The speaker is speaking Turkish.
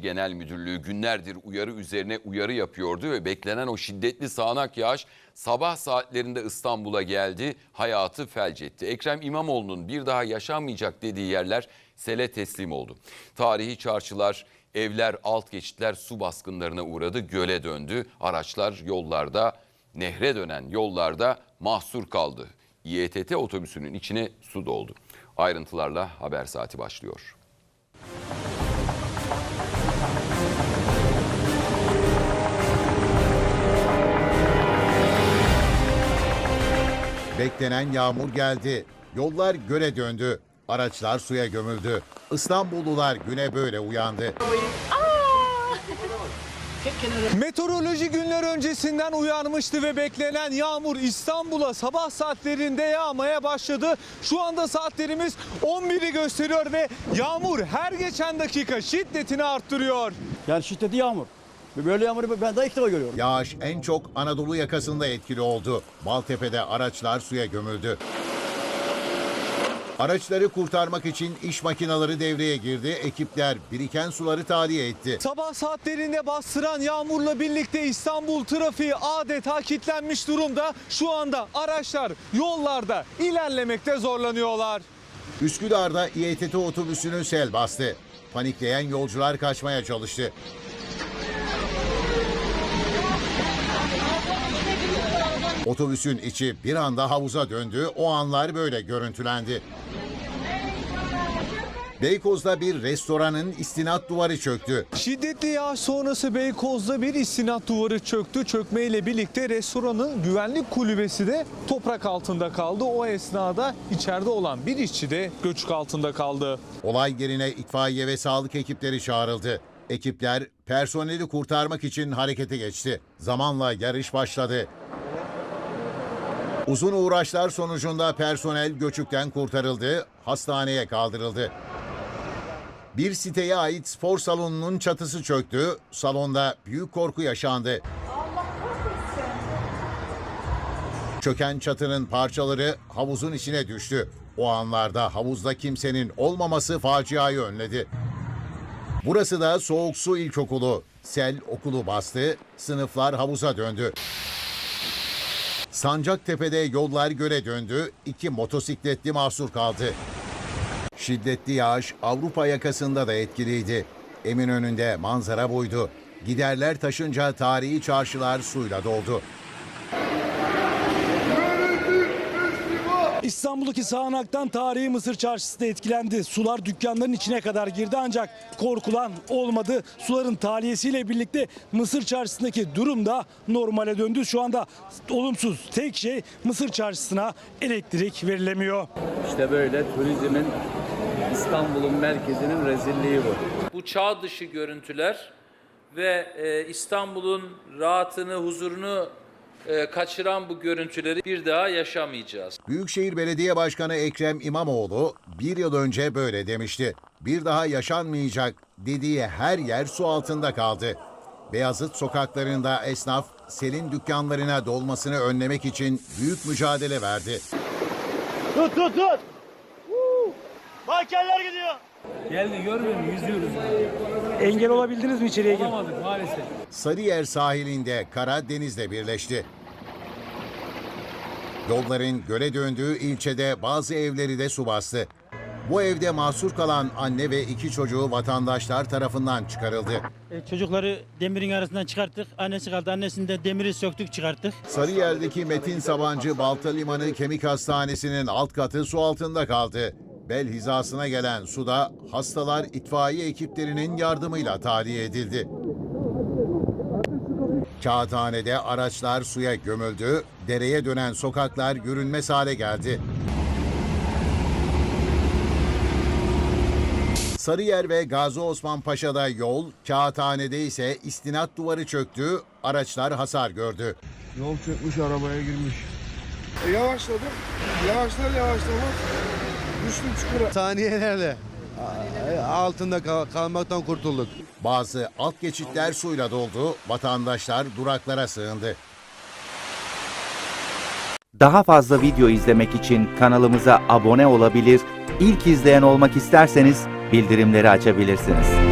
Genel Müdürlüğü günlerdir uyarı üzerine uyarı yapıyordu ve beklenen o şiddetli sağanak yağış sabah saatlerinde İstanbul'a geldi, hayatı felç etti. Ekrem İmamoğlu'nun bir daha yaşanmayacak dediği yerler sele teslim oldu. Tarihi çarşılar, evler, alt geçitler su baskınlarına uğradı, göle döndü. Araçlar yollarda, nehre dönen yollarda mahsur kaldı. İETT otobüsünün içine su doldu. Ayrıntılarla haber saati başlıyor. Beklenen yağmur geldi. Yollar göle döndü. Araçlar suya gömüldü. İstanbullular güne böyle uyandı. Meteoroloji günler öncesinden uyarmıştı ve beklenen yağmur İstanbul'a sabah saatlerinde yağmaya başladı. Şu anda saatlerimiz 11'i gösteriyor ve yağmur her geçen dakika şiddetini arttırıyor. Yani şiddetli yağmur. Böyle yağmuru ben daha ilk defa görüyorum. Yağış en çok Anadolu yakasında etkili oldu. Maltepe'de araçlar suya gömüldü. Araçları kurtarmak için iş makineleri devreye girdi. Ekipler biriken suları tahliye etti. Sabah saatlerinde bastıran yağmurla birlikte İstanbul trafiği adeta kilitlenmiş durumda. Şu anda araçlar yollarda ilerlemekte zorlanıyorlar. Üsküdar'da İETT otobüsünü sel bastı. Panikleyen yolcular kaçmaya çalıştı. Otobüsün içi bir anda havuza döndü. O anlar böyle görüntülendi. Beykoz'da bir restoranın istinat duvarı çöktü. Şiddetli yağış sonrası Beykoz'da bir istinat duvarı çöktü. Çökmeyle birlikte restoranın güvenlik kulübesi de toprak altında kaldı. O esnada içeride olan bir işçi de göçük altında kaldı. Olay yerine itfaiye ve sağlık ekipleri çağrıldı. Ekipler personeli kurtarmak için harekete geçti. Zamanla yarış başladı. Uzun uğraşlar sonucunda personel göçükten kurtarıldı, hastaneye kaldırıldı. Bir siteye ait spor salonunun çatısı çöktü. Salonda büyük korku yaşandı. Çöken çatının parçaları havuzun içine düştü. O anlarda havuzda kimsenin olmaması faciayı önledi. Burası da Soğuk Su İlkokulu. Sel okulu bastı, sınıflar havuza döndü. Sancaktepe'de yollar göle döndü, iki motosikletli mahsur kaldı. Şiddetli yağış Avrupa yakasında da etkiliydi. Eminönü'nde manzara buydu. Giderler taşınca tarihi çarşılar suyla doldu. İstanbul'daki sağanaktan tarihi Mısır çarşısı da etkilendi. Sular dükkanların içine kadar girdi ancak korkulan olmadı. Suların tahliyesiyle birlikte Mısır çarşısındaki durum da normale döndü. Şu anda olumsuz tek şey Mısır çarşısına elektrik verilemiyor. İşte böyle turizmin İstanbul'un merkezinin rezilliği bu. bu çağ dışı görüntüler ve e, İstanbul'un rahatını, huzurunu e, kaçıran bu görüntüleri bir daha yaşamayacağız. Büyükşehir Belediye Başkanı Ekrem İmamoğlu bir yıl önce böyle demişti. Bir daha yaşanmayacak dediği her yer su altında kaldı. Beyazıt sokaklarında esnaf selin dükkanlarına dolmasını önlemek için büyük mücadele verdi. Tut tut tut. Mankenler gidiyor. Geldi görmüyor musun? Yüzüyoruz. Engel olabildiniz mi içeriye girip? Olamadık maalesef. Sarıyer sahilinde kara denizle birleşti. Yolların göle döndüğü ilçede bazı evleri de su bastı. Bu evde mahsur kalan anne ve iki çocuğu vatandaşlar tarafından çıkarıldı. E, Çocukları demirin arasından çıkarttık. Annesi kaldı. Annesini demiri söktük çıkarttık. Sarıyer'deki Metin Sabancı Balta Limanı Kemik Hastanesi'nin alt katı su altında kaldı. Bel hizasına gelen suda hastalar itfaiye ekiplerinin yardımıyla tahliye edildi. Kağıthane'de araçlar suya gömüldü, dereye dönen sokaklar yürünmez hale geldi. Sarıyer ve Gazi Osman Paşa'da yol, Kağıthane'de ise istinat duvarı çöktü, araçlar hasar gördü. Yol çökmüş arabaya girmiş. E yavaşladım. Yavaşlar yavaşlamaz. Düştüm çukura. Saniyelerle altında kal- kalmaktan kurtulduk. Bazı alt geçitler suyla doldu, vatandaşlar duraklara sığındı. Daha fazla video izlemek için kanalımıza abone olabilir, ilk izleyen olmak isterseniz bildirimleri açabilirsiniz.